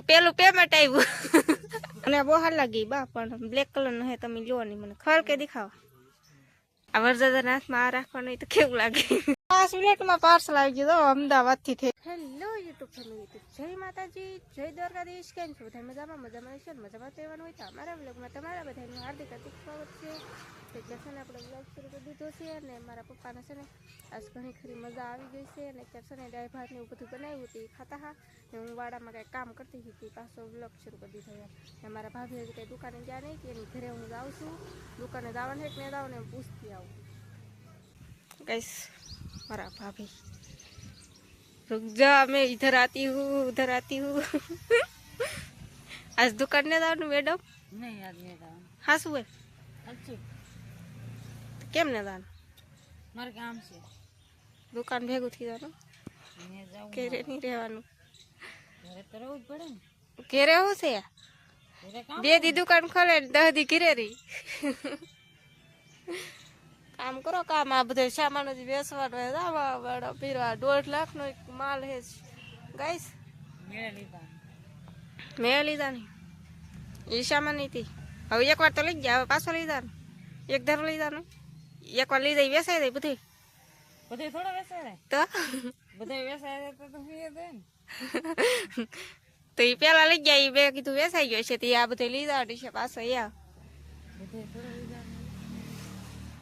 પેલું પેમેન્ટ આવ્યું અને બહુ હાલ લાગી બા, પણ બ્લેક કલર નો હે, તમે લ્યો નહીં મને. ખર કે દેખાવા? આ વરસાદ હાથમાં આ રાખવાનું તો કેવું લાગે? પાંચ મિનિટમાં પાર્સલ આવી ગયું અમદાવાદથી હેલો યુટ્યુબ ફેમિલી જય માતાજી જય દ્વારકાધીશ. કેમ છો? બધા મજામાં? મજામાં છે મજામાં રહેવાનું હોય તો અમારા બ્લોગમાં તમારા બધાનું હાર્દિક હાર્દિક સ્વાગત છે. ત્યાં છે ને આપણે બ્લોગ શરૂ કરી દીધો છે અને મારા પપ્પાને છે ને આજ ઘણી ખરી મજા આવી ગઈ છે અને અત્યારે છે ને ભાત એવું બધું બનાવ્યું હતું ખાતા હા ને હું વાડામાં કાંઈ કામ કરતી હતી પાછો બ્લોગ શરૂ કરી દીધો અને મારા ભાભી હજી કંઈ દુકાને ગયા નહીં કે એની ઘરે હું જાઉં છું. દુકાને જવાનું હેઠ ને જાઉં ને પૂછતી આવું. गैस हमारा भाभी रुक जा मैं इधर आती हूँ उधर आती हूँ आज दुकान ने दाव मैडम નહીં યાદ નહીં આવવાનું. હા શું હે સાચું કેમ ને દાન મારે કામ છે દુકાન ભેગું થઈ જવાનું અહીંયા જાવું ઘેરે નહીં રહેવાનું ઘરે તો રહેવું જ પડે ને ઘેરે શું છે ઘરે કામ બે દી દુકાન ખોલે ને દહ દી ઘેરે રહી કામ કરો કામ આ બધો સામાન જ વેચવાનો હે આવા પીરવા. દોઢ લાખનો એક માલ હે ગાઈસ? મેં લીધા નહીં એ સામાન હતી હવે એકવાર તો લઈ ગયા હવે પાછો લીધા એક ધારો લીધા ને. એક વાર લીધા વેસાઈ દે બધી. બધે થોડા વેસાય તો? બધે વેસાય તો તો ફી દે તો એ પેલા લઈ ગયા એ બે કીધું વેસાઈ ગયો છે તે આ બધે લીધા છે પાછો યા.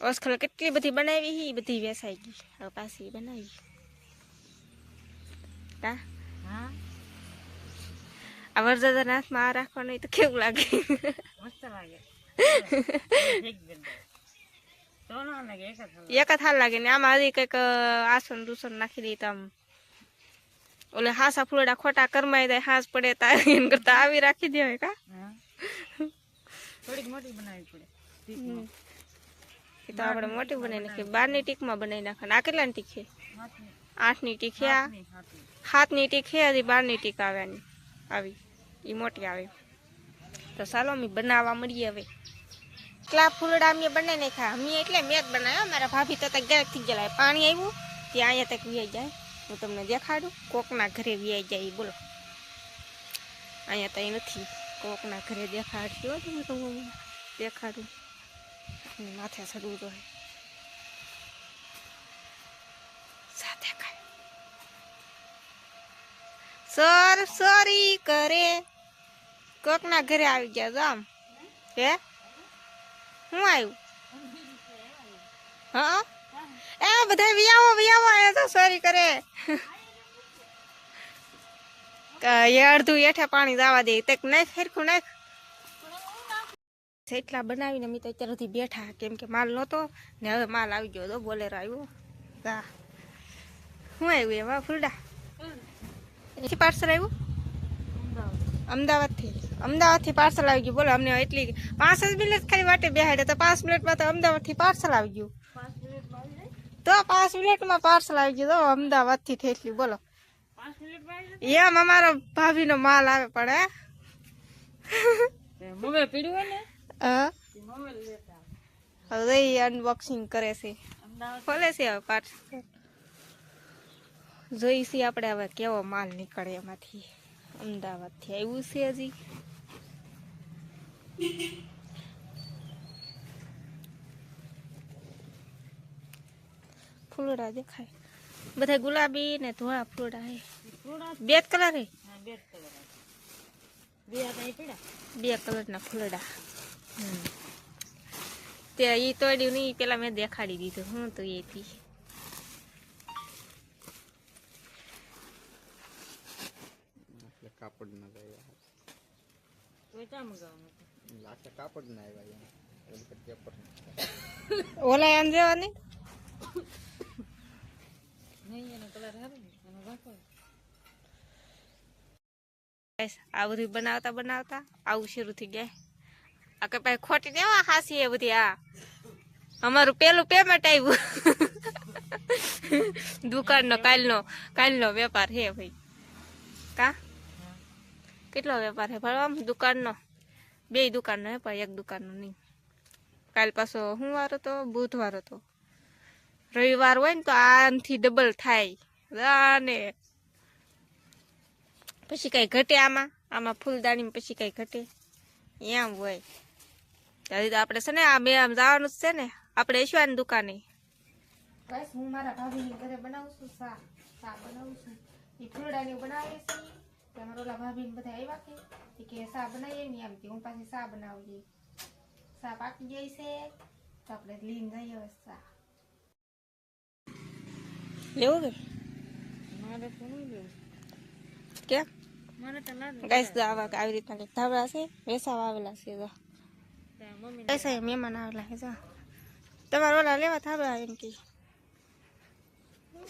ઓસખલ કેટલી બધી બનાવી હી બધી વેસાઈ ગઈ હવે પાછી બનાવી કા હા આ વરસાદ હાથમાં આ રાખવાનું હોય તો કેવું લાગે મસ્ત લાગે એક બેન તો ના લાગે એક જ લાગે. એક જ હાલ લાગે ને આમાં હજી કંઈક આસન રૂસન નાખી દઈ તો આમ ઓલે હાસા ફૂલડા ખોટા કરમાઈ જાય હાસ પડે તા એમ કરતા આવી રાખી દેવાય કા હા થોડીક મોટી બનાવવી પડે ટીકમાં. એ તો આપણે મોટી બનાવી નાખીએ. બારની ટીકમાં બનાવી નાખવાની. આ કેટલાની ટીક છે? આઠની ટીક છે આ? હાથની ટીક છે હજી બારની ટીક આવ્યાની આવી. એ મોટી આવે. તો ચાલો અમે બનાવવા મળીએ હવે. એટલા ફૂલડા અમે બનાવી નાખ્યા? અમે એટલે મેં જ બનાવ્યા. મારા ભાભી તો ત્યાં થઈ ગયેલા. પાણી આવ્યું ત્યાં અહીંયા તક વ્યાઈ જાય. હું તમને દેખાડું. કોકના ઘરે વ્યાઈ જાય બોલો. અહીંયા તો નથી. કોકના ઘરે દેખાડતી હો તમે તો દેખાડું. અને માથે ચડવું તો સાથે ખાય. સર સોરી કરે. કોકના ઘરે આવી ગયા જામ હે? હું આવ્યું હા? એ બધા વિયાવો વિયાવો આયા તો સોરી કરે. એ અડધું હેઠે પાણી જવા દે. તક નાખ ફેરખું નાખ. એટલા બનાવીને અમે તો અત્યાર સુધી બેઠા કેમ કે માલ નહોતો ને હવે માલ આવી ગયો તો બોલેરો આવ્યો. હા શું આવ્યું એમાં? ફૂલડા? એથી પાર્સલ આવ્યું? અમદાવાદથી. અમદાવાદથી પાર્સલ આવી ગયું. બોલો અમને એટલી પાંચ જ મિનિટ ખાલી વાટે બેહાડે તો પાંચ મિનિટમાં તો અમદાવાદથી પાર્સલ આવી ગયું. તો પાંચ મિનિટમાં પાર્સલ આવી ગયું. તો અમદાવાદથી થેટલી બોલો. એમ અમારો ભાભીનો માલ આવે હે. મોબાઈલ પીડ્યું ને હવે અનબોક્સિંગ કરે છે. ખોલે છે હવે પાર્સલ જોઈશી આપણે હવે કેવો માલ નીકળે એમાંથી. અમદાવાદથી આવ્યું છે હજી. ફૂલડા દેખાય. બધા ગુલાબી ને ધોળા ફૂલડા હે. બે કલર હે? બે કલર ના ફૂલડા. તે ઈ તોડ્યું નહીં પેલા મેં દેખાડી દીધું હું તો એથી એટલે કાપડ ના લાવ્યા કોઈ ચા મંગાવવાનું લાખે કાપડ ના આવ્યા એમ કે પેપર ઓલા આમ જવાની નહીં એનો કલર હારો ને એનો રાખો Guys, આ બધું બનાવતા બનાવતા આવું શરૂ થઈ ગયા આ કે ભાઈ ખોટી દેવા, હાસી એ બધી આ અમારું પેલું પેમેન્ટ આવ્યું. દુકાનનો, કાલનો કાલનો વેપાર હે ભાઈ. કા? કેટલો વેપાર હે? આમ દુકાનનો? બે દુકાનનો હે, પણ એક દુકાનનો નહીં. કાલ પાછો શું વાર હતો બુધવાર હતો રવિવાર હોય ને તો આનાથી ડબલ થાય. અને પછી કઈ ઘટે આમાં? આમાં ફૂલદાણી પછી કઈ ઘટે? એમ હોય. ત્યારે તો આપણે છે ને આ બે આમ જવાનું જ છે ને આપણે ઈશ્વાની દુકાને બસ હું મારા ભાભીની ઘરે બનાવું છું સા સા બનાવું છું એ ફૂલડાની બનાવીએ છીએ તમારા ઓલા ભાભીને બધા આવ્યા કે ઈ કે સા બનાવીએ ને એમ કે હું પાછી સા બનાવીએ સા પાકી જાય છે તો આપણે લઈને જઈએ હવે સા લેવું કે મારે તો નહીં લેવું કેમ મને તો ના દે ગાઈસ તો આવા આવી રીતના કંઈક ધાબળા છે વેસાવા આવેલા છે જો ત્યાં મમ્મી પૈસા મહેમાન આવેલા છે જો તમારે ઓલા લેવા ધાબળા એમ કે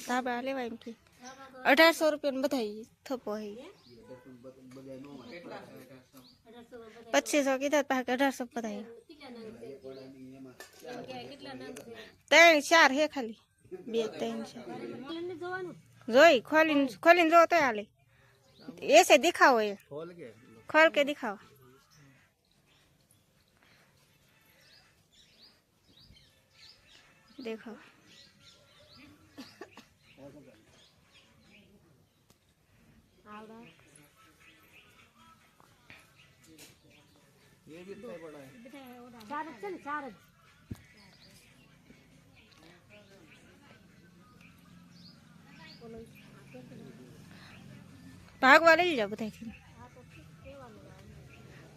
ધાબળા લેવા એમ કે અઢારસો રૂપિયા બધા ઈ થપ્પો હે પચીસો કીધા પાછા અઢારસો બધા ત્રણ ચાર હે ખાલી બે ત્રણ ચાર જોઈ ખોલીને ખોલીને જો તો હાલે એસે દેખાવો એ ખોલ કે દેખાવો देखो ये भी इतना बड़ा है ભાગવા લઈ જાઓ બધાથી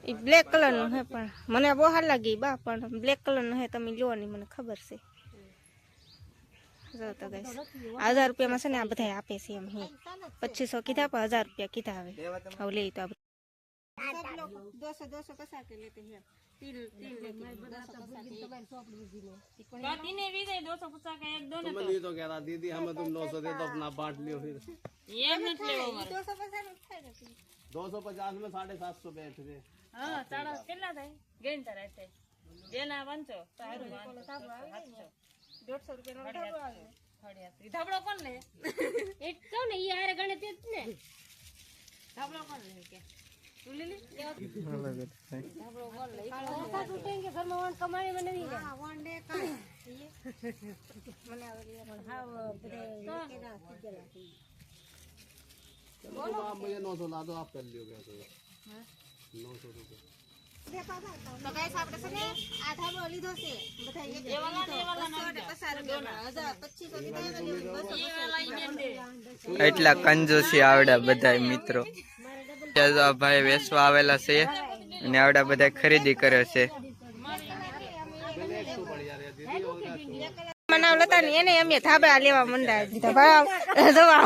એ બ્લેક કલર નું હે પણ મને બહુ હાર લાગી બા પણ બ્લેક કલર નું હે તમે લો નહીં મને ખબર છે જો તો guys, હજાર રૂપિયામાં છે ને આ બધા આપે છે એમ હે પચીસો કીધા પણ હજાર રૂપિયા કીધા હવે હવે લઈ તો દોસો દોસો કસા કે લેતે હે તિલ તિલ લેતે तीन भी दे दो सौ पचास का एक दो ना तुम ये तो कह रहा दीदी हमें तुम नौ सौ दे दो अपना बांट लियो फिर ये मिनट ले वो દોસો પચાસ નું થાય ને તિલ. दो सौ पचास में साढ़े सात सौ बैठ गए हाँ साड़ा कितना था गेन था रहते देना पंचो सारू पंचो દોઢસો રૂપિયાનો ધાબળો આવે धाबड़ो कौन ले એ કહું ને ઈ હારે ગણે તે જ ને धाबड़ो कौन ले क्या तू ले ले સાસુ કેમ કે ઘરમાં વણ કમાણી મને નહીં હા વન ડે કાંઈ મને આવે चलो तो आप मुझे नौ सौ ला दो आप कर लियो क्या तो नौ सौ रुपये તો ગાઈસ આપણે છે ને લીધો છે. બધા એક ને એટલા કંજોસી આવડા બધા મિત્રો. ભાઈ વેસવા આવેલા છે અને આવડા બધા ખરીદી કરે છે. મનાવ લતા ને એને એમ ધાબા લેવા દીધા ભાવ જોવા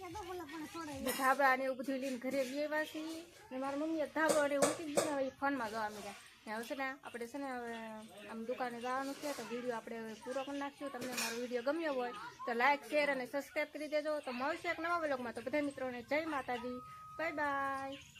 ધાબળા ને એવું બધું લઈને ઘરે વ્યવા ને મારા મમ્મીએ ધાબળો ને એવું મૂકી ને હવે ફોનમાં જવા મળ્યા ને હવે છે ને આપણે છે ને હવે આમ દુકાને જવાનું છે તો વીડિયો આપણે હવે પૂરો કરી નાખશું. તમને મારો વીડિયો ગમ્યો હોય તો લાઈક શેર અને સબસ્ક્રાઈબ કરી દેજો. તો મળશે એક નવા બ્લોગમાં તો બધા મિત્રોને જય માતાજી. Bye bye